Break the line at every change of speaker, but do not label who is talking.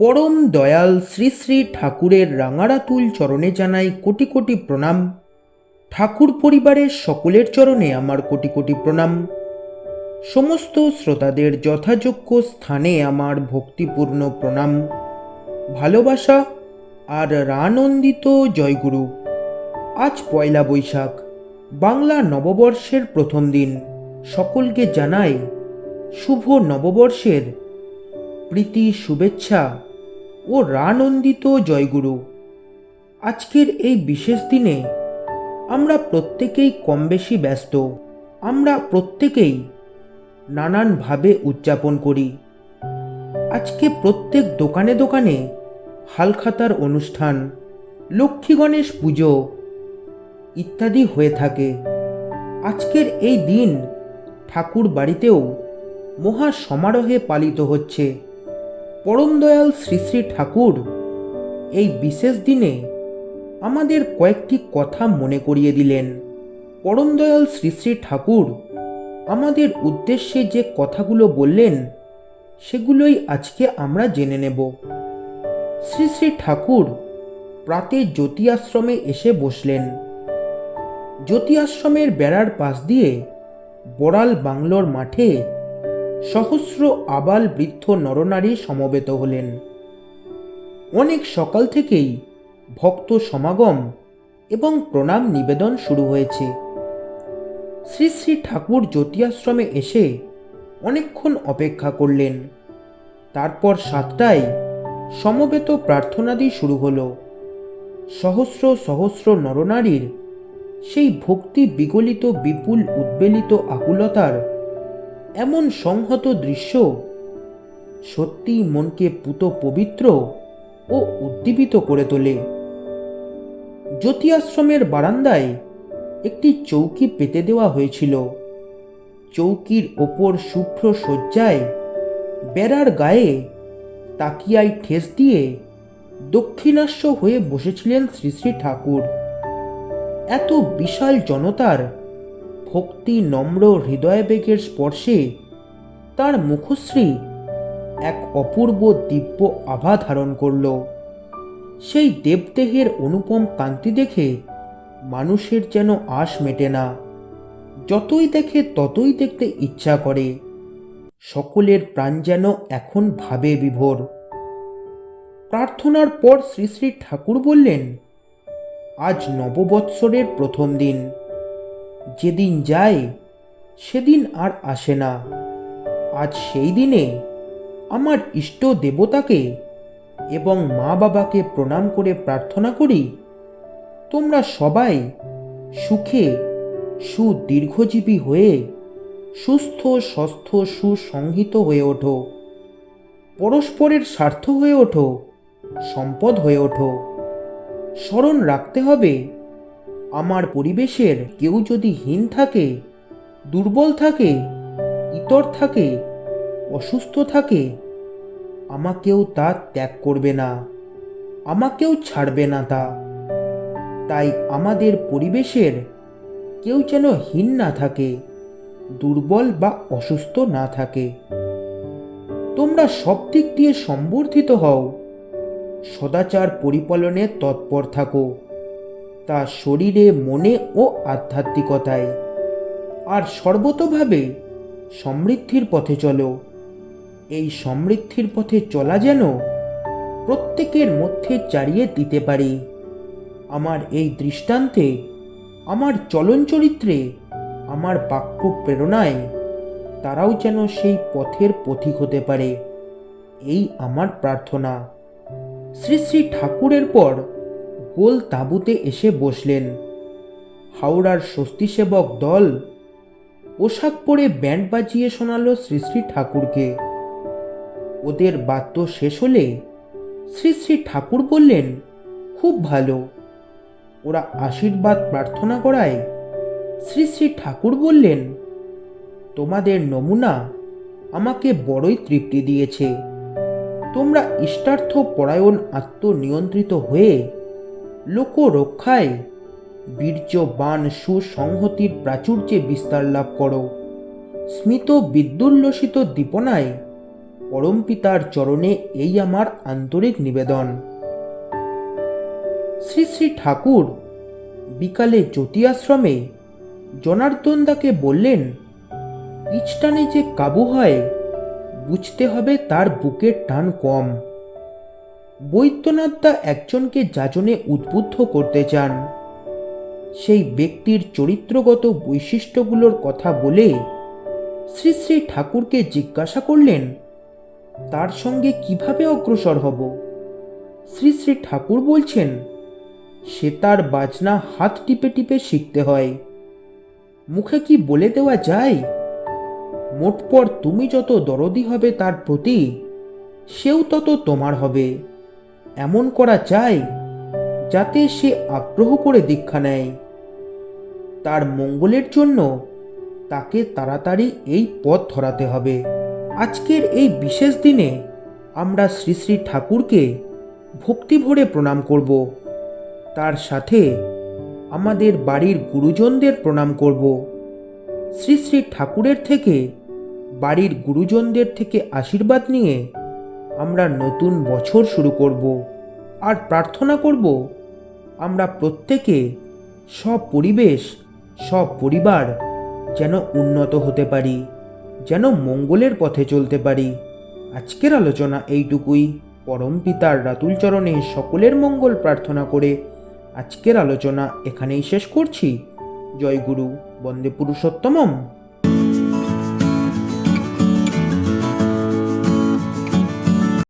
পরম দয়াল শ্রী শ্রী ঠাকুরের রাঙারাতুল চরণে জানাই কোটি কোটি প্রণাম। ঠাকুর পরিবারের সকলের চরণে আমার কোটি কোটি প্রণাম। সমস্ত শ্রোতাদের যথাযোগ্য স্থানে আমার ভক্তিপূর্ণ প্রণাম। ভালোবাসা আর রানন্দিত জয়গুরু। আজ পয়লা বৈশাখ, বাংলা নববর্ষের প্রথম দিন। সকলকে জানাই শুভ নববর্ষের প্রীতি, শুভেচ্ছা ও রানন্দিত জয়গুরু। আজকের এই বিশেষ দিনে আমরা প্রত্যেকেই কম বেশি ব্যস্ত। আমরা প্রত্যেকেই নানানভাবে উদযাপন করি। আজকে প্রত্যেক দোকানে দোকানে হালখাতার অনুষ্ঠান, লক্ষ্মী গণেশ পুজো ইত্যাদি হয়ে থাকে। আজকের এই দিন ঠাকুর বাড়িতেও মহা সমারোহে পালিত হচ্ছে। পরম দয়াল শ্রী শ্রী ঠাকুর, এই বিশেষ দিনে আমাদের কয়েকটি কথা মনে করিয়ে দিলেন। পরম দয়াল শ্রী শ্রী ঠাকুর আমাদের উদ্দেশ্যে যে কথাগুলো বললেন, সেগুলোই আজকে আমরা জেনে নেব। শ্রী শ্রী ঠাকুর প্রাতে জ্যোতি আশ্রমে এসে বসলেন। জ্যোতি আশ্রমের বেড়ার পাশ দিয়ে বড়াল বাংলোর মাঠে সহস্র আবাল বৃদ্ধ নরনারী সমবেত হলেন। অনেক সকাল থেকেই ভক্ত সমাগম এবং প্রণাম নিবেদন শুরু হয়েছে। শ্রী শ্রী ঠাকুর জ্যোতি আশ্রমে এসে অনেকক্ষণ অপেক্ষা করলেন। তারপর সাতটায় সমবেত প্রার্থনাদি শুরু হলো। সহস্র সহস্র নরনারীর সেই ভক্তি বিগলিত, বিপুল, উদ্বেলিত আকুলতার এমন সংহত দৃশ্য সত্যি মনকে পুত পবিত্র ও উদ্দীপিত করে তোলে। জ্যোতি আশ্রমের বারান্দায় একটি চৌকি পেতে দেওয়া হয়েছিল। চৌকির ওপর শুভ্র শয্যায় বেড়ার গায়ে তাকিয়ায় ঠেস দিয়ে দক্ষিণাস্য হয়ে বসেছিলেন শ্রী শ্রী ঠাকুর। এত বিশাল জনতার ভক্তি নম্র হৃদয়বেগের স্পর্শে তার মুখশ্রী এক অপূর্ব দিব্য আভা ধারণ করল। সেই দেবদেহের অনুপম কান্তি দেখে মানুষের যেন আশ মেটে না। যতই দেখে, ততই দেখতে ইচ্ছা করে। সকলের প্রাণ যেন এখন ভাবে বিভোর। প্রার্থনার পর শ্রী শ্রী ঠাকুর বললেন, আজ নববৎসরের প্রথম দিন। যেদিন যায়, সেদিন আর আসে না। আজ সেই দিনে আমার ইষ্ট দেবতাকে এবং মা বাবাকে প্রণাম করে প্রার্থনা করি, তোমরা সবাই সুখে, সুদীর্ঘজীবী হয়ে সুস্থ স্বস্থ সুসংহিত হয়ে ওঠো। পরস্পরের স্বার্থ হয়ে ওঠো, সম্পদ হয়ে ওঠো। স্মরণ রাখতে হবে আমার পরিবেশের কেউ যদি হীন থাকে, দুর্বল থাকে, ইতর থাকে, অসুস্থ থাকে, আমাকেও তা ত্যাগ করবে না, আমাকেও ছাড়বে না তা। তাই আমাদের পরিবেশের কেউ যেন হীন না থাকে, দুর্বল বা অসুস্থ না থাকে। তোমরা সব দিক দিয়ে সম্বর্ধিত হও, সদাচার পরিপালনে তৎপর থাকো। তা শরীরে, মনে ও আধ্যাত্মিকতায়। আর সর্বতভাবে সমৃদ্ধির পথে চলো। এই সমৃদ্ধির পথে চলা যেন প্রত্যেকের মধ্যে চারিয়ে দিতে পারি। আমার এই দৃষ্টান্তে, আমার চলন চরিত্রে আমার বাক্য প্রেরণায় তারাও যেন সেই পথের পথিক হতে পারে। এই আমার প্রার্থনা। শ্রী শ্রী ঠাকুরের পর গোল তাঁবুতে এসে বসলেন। হাওড়ার স্বস্তিসেবক দল পোশাক পরে ব্যান্ড বাজিয়ে শোনালো শ্রী শ্রী ঠাকুরকে। ওদের বাদ্য শেষ হলে শ্রী শ্রী ঠাকুর বললেন, খুব ভালো। ওরা আশীর্বাদ প্রার্থনা করায় শ্রী শ্রী ঠাকুর বললেন, তোমাদের নমুনা আমাকে বড়ই তৃপ্তি দিয়েছে। তোমরা ইষ্টার্থ পরায়ণ আত্মনিয়ন্ত্রিত হয়ে লোক রক্ষায় বীর্য বান সুসংহতির প্রাচুর্যে বিস্তার লাভ করো। স্মিত বিদ্যুল্লসিত দীপনায় পরমপিতার চরণে এই আমার আন্তরিক নিবেদন। শ্রী শ্রী ঠাকুর বিকালে জ্যোতি আশ্রমে জনার্দন দাকে বললেন পিচটানে যে কাবু হয়, বুঝতে হবে তার বুকের টান কম। বৈদ্যনাথ দা একজনকে যাজনে উদ্বুদ্ধ করতে চান। সেই ব্যক্তির চরিত্রগত বৈশিষ্ট্যগুলোর কথা বলে শ্রী শ্রী ঠাকুরকে জিজ্ঞাসা করলেন, তার সঙ্গে কীভাবে অগ্রসর হব? শ্রী শ্রী ঠাকুর বলছেন, সে তার বাজনা হাত টিপে টিপে শিখতে হয়। মুখে কি বলে দেওয়া যায়? মোটপর তুমি যত দরদি হবে তার প্রতি, সেও তত তোমার হবে। এমন করা যায় যাতে সে আগ্রহ করে দীক্ষা নেয়। তার মঙ্গলের জন্য তাকে তাড়াতাড়ি এই পথ ধরাতে হবে। আজকের এই বিশেষ দিনে আমরা শ্রী শ্রী ঠাকুরকে ভক্তি ভরে প্রণাম করব। তার সাথে আমাদের বাড়ির গুরুজনদের প্রণাম করব। শ্রী শ্রী ঠাকুরের থেকে বাড়ির গুরুজনদের থেকে আশীর্বাদ নিয়ে আমরা নতুন বছর শুরু করব আর প্রার্থনা করব আমরা প্রত্যেকে সব পরিবেশ সব পরিবার যেন উন্নত হতে পারি, যেন মঙ্গলের পথে চলতে পারি। আজকের আলোচনা এইটুকুই। পরম পিতার রাতুল চরণে সকলের মঙ্গল প্রার্থনা করে আজকের আলোচনা এখানেই শেষ করছি। জয় গুরু বন্দে পুরুষোত্তমম।